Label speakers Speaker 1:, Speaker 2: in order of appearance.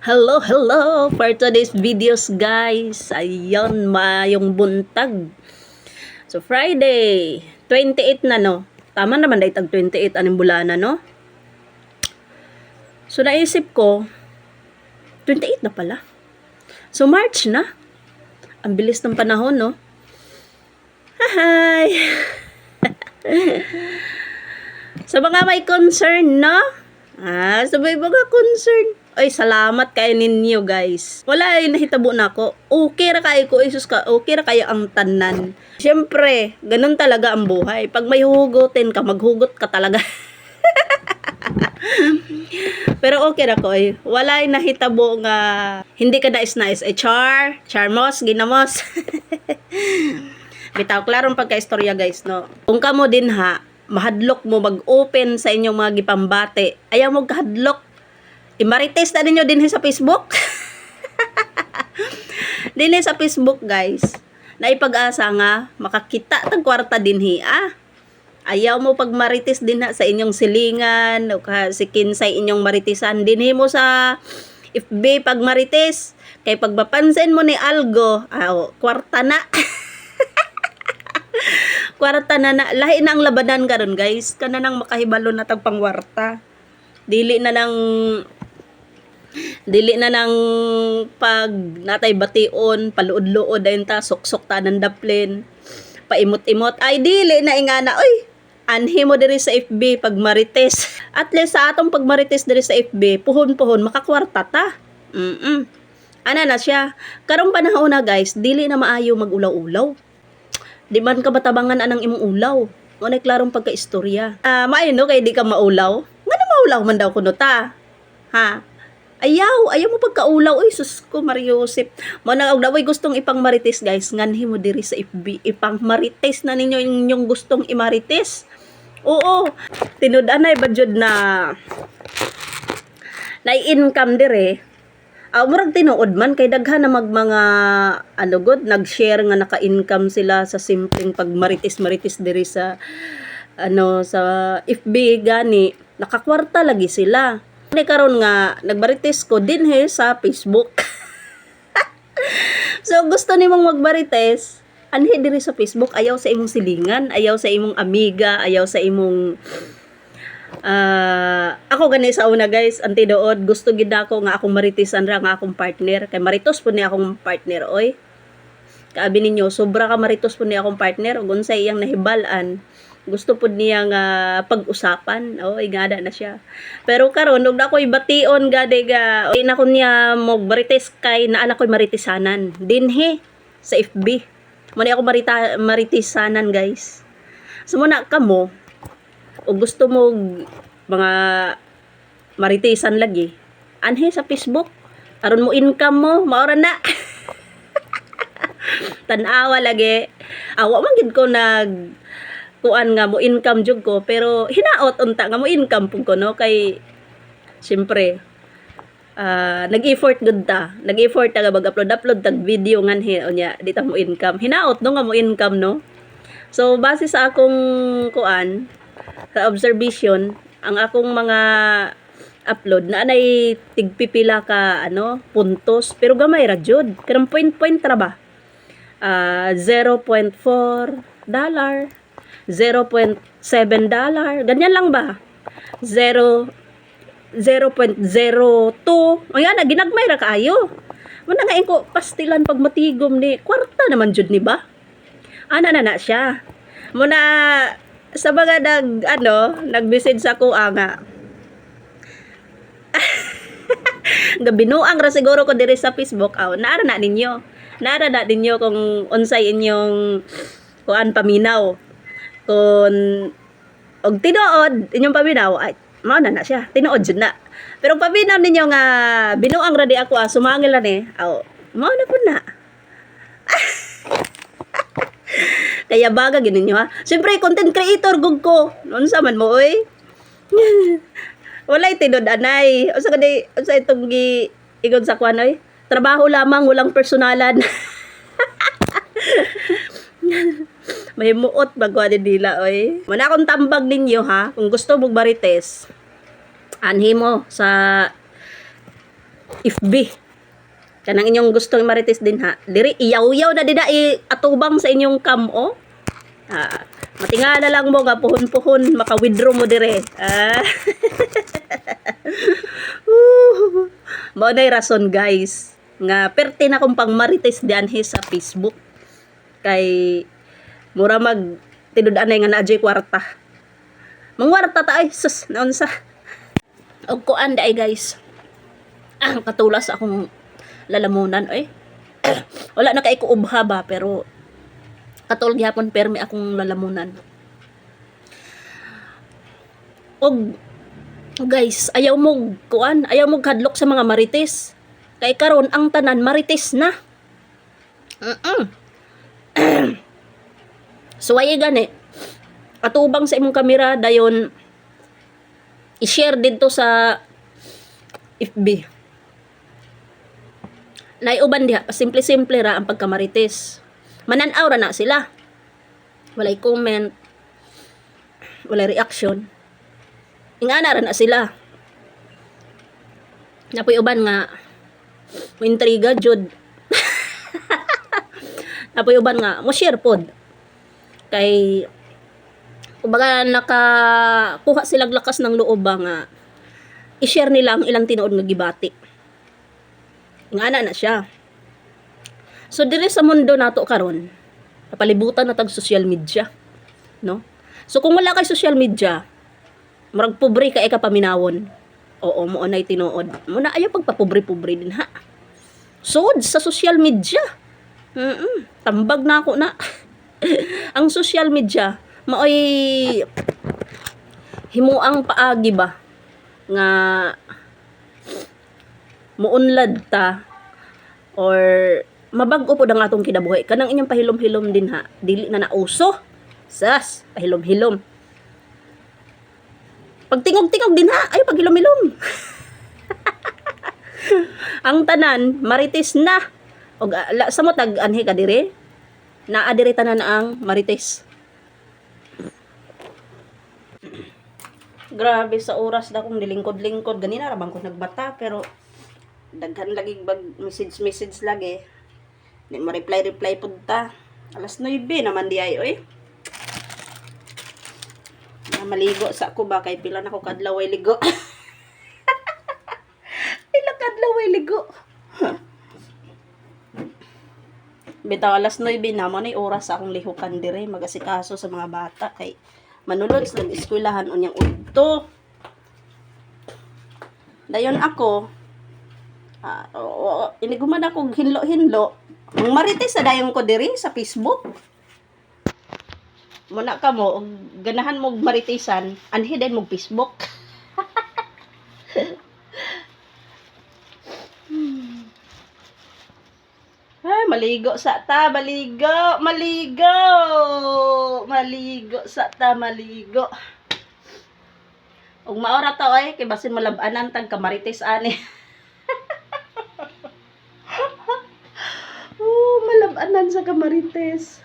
Speaker 1: Hello, hello! For today's videos, guys. Ayun, mayong buntag. So, Friday, 28 na, no? Tama naman, dahil tag 28 anong bulana, no? So, naisip ko, 28 na pala. So, March na. Ang bilis ng panahon, no? Hi! Sa mga may concern, no? Ah, sa may mga concern. Ay, salamat kay ninyo, guys. Wala ay nahitabo na. Okay ra kayo ko, Isus ka. Okay ra kayo ang tanan. Siyempre, ganun talaga ang buhay. Pag may hugutin ka, maghugot ka talaga. Pero okay ra ko. Wala ay nahitabo nga hindi ka nais-nais. Eh, char, charmos, ginamos. Bitaw, klarong pagka-istorya guys, no? Kung kamo din ha, mahadlok mo mag-open sa inyong mga gipambate. Ayaw mo kahadlok. I-marites na ninyo din sa Facebook. din sa Facebook, guys. Na ipag-asa nga, makakita tag kwarta din hi, ah. Ayaw mo pag marites din ha sa inyong silingan, o si kinsay inyong maritisan. Din mo sa FB pag marites. Kay pag mapansin mo ni Algo, ah, oh, kwarta na. kwarta na na. Lahi na ang labanan karon guys. Kana nang makahibalo na tag pangwarta. Dili na nang dili na nang pag natay bation paluod-luod ayon ta suksok ta ng daplin paimot-imot ay dili na ingana oy anhi mo diri sa FB pag marites at least sa atong pag marites diri sa FB puhon-puhon makakwarta ta mm ana na siya karong panahon na guys dili na maayo magulaw-ulaw di man ka batabangan anang imong ulaw Wala klarong pagka-istorya. Ah, maayo no kay di ka maulaw. Nga na maulaw man daw kuno ta. Ha? Ayaw, ayaw mo pagkaulaw. Uy, sus ko, Mariosip. Mo na og daway gustong ipang marites, guys. Nganhi mo diri sa FB. Ipang marites na ninyo yung, gustong imarites. Oo. Tinud-anay ba jud na na income dire. Ah, murag tinuod man kay daghan na mag mga ano god nag-share nga naka-income sila sa simpleng pagmarites-marites diri sa ano sa FB gani nakakwarta lagi sila. Ni karon nga nagbarites ko din he sa Facebook. so gusto nimong magbarites, anhi diri sa Facebook ayaw sa imong silingan, ayaw sa imong amiga, ayaw sa imong Ah, ako gani sa una guys, ang tinuod gusto gid ako nga akong maritisan ra nga akong partner kay maritos po ni akong partner oy. Kaabi ninyo, sobra ka maritos po ni akong partner ug unsay iyang nahibalan. Gusto po niya nga pag-usapan. Oh, igada na siya. Pero karon ug ako'y bation gade ga ina ko niya mo marites kay naa na ko'y maritisanan. Dinhi sa FB. Mo ako marita maritisanan guys. So muna kamo, o gusto mo mga maritisan lagi anhe sa Facebook aron mo income mo maora na tanawa lagi awa man gid ko nag kuan nga mo income jud ko pero hinaot unta nga mo income pug ko no? Kay syempre ah, nag-effort gud ta. Nag-effort ta nga mag-upload. Upload tag video nganhi unya di ta mo income. Hinaot no nga mo income no? So base sa akong kuan sa observation ang akong mga upload na anay tigpipila ka ano puntos. Pero gamay ra jud. Kanang point point ra ba? Ah, 0.4 dollar 0.7 dollar. Ganyan lang ba? 0 0.02 ayan na ginagmay ra kaayo. Mo na nga ko pastilan pag matigom ni kwarta naman jud ni ba? Ana na na siya. Mo na sa mga nag ano nag-message sa kuha nga nga. Binuang ra siguro ko diri sa Facebook. Aw naara na ninyo. Naara na ninyo kung unsay inyong kuan paminaw kung og tinuod inyong paminaw ay mao na siya tinuod jud na pero ang paminaw ninyo nga binuang ra di ako ah, sumangil na ni aw mao na pud na Kaya baga ginin nyo ha. Siyempre, content creator gug ko. Noon sa man mo, oy. Walay tinod anay. O sa kadi, o sa itong gi, igod sa kwan, oy. Trabaho lamang, walang personalan. May muot bagwa din nila, oy. Mana akong tambag ninyo, ha. Kung gusto mo barites, anhi mo sa FB. Kanang inyong gustong marites din ha. Diri iyaw-yaw na dida atubang sa inyong kamo. Ah, matingala lang mo nga puhon-puhon maka-withdraw mo dire. Ah. Woo. Mao nay rason guys nga perte na kong pang marites dianhi sa Facebook. Kay mura mag tinud-anay nga naadjay kwarta. Mangwarta ta ay sus naon sa. Og kuan ay guys. Ah, katulas akong lalamunan oy. Wala na kay ko ubha ba pero katul gyapon permi akong lalamunan. Og guys, ayaw mo kuan, ayaw mo kadlok sa mga marites. Kay karon ang tanan marites na. Mm. Suwaye gani. Atubang sa imong kamera dayon i-share dito sa FB. Naiuban diha, simple-simple ra ang pagkamarites. Mananaw ra na sila. Walay comment, walay reaction. Ingana ra na sila. Napoy uban nga intriga jud. Napoy uban nga mo share pod. Kay kumbaga nakakuha silang lakas ng loob ba nga i-share nila ang ilang tinuod nga gibati. Ingana na siya. So dire sa mundo nato karon, napalibutan na tag social media, no? So kung wala kay social media, murag pobre ka ka paminawon. Oo, mo nay tinuod. Mo na ayo pagpapobre-pobre din ha. Sud sa social media. Mm tambag na ako na. ang social media maoy himuang paagi ba nga muunlad ta or mabag-o po ang atong kinabuhi. Kanang inyong pahilom-hilom din ha dili na nauso. Sas pahilom-hilom. Pag tingog-tingog din ha ay paghilom-hilom ang tanan marites na. Og ah, sa mo tag anhi ka dire naa dire tanan ang marites. Grabe sa oras na kong nilingkod-lingkod ganina rabang ko nagbata pero daghan lagi bag message message lagi. Di mo reply reply pud ta. Alas 9 naman di ay oy. Maligo sa ko ba? Kay pila na ko kadlaw ay ligo pila kadlaw ay ligo Bitaw alas 9 naman ay oras sa akong lihukan dire magasikaso sa mga bata kay manulod sa eskwelahan unyang udto. Dayon ako uh, iniguman ako hinlo-hinlo. Ang marites sa dayon ko diri sa Facebook. Muna ka mo, ganahan mo og maritesan, anhi din mo Facebook. Ay, maligo sa ta, maligo, maligo, maligo sa ta, maligo. Ug maora to ay kay basin malab-anan tag kamarites ani. oh, malab-anan sa kamarites.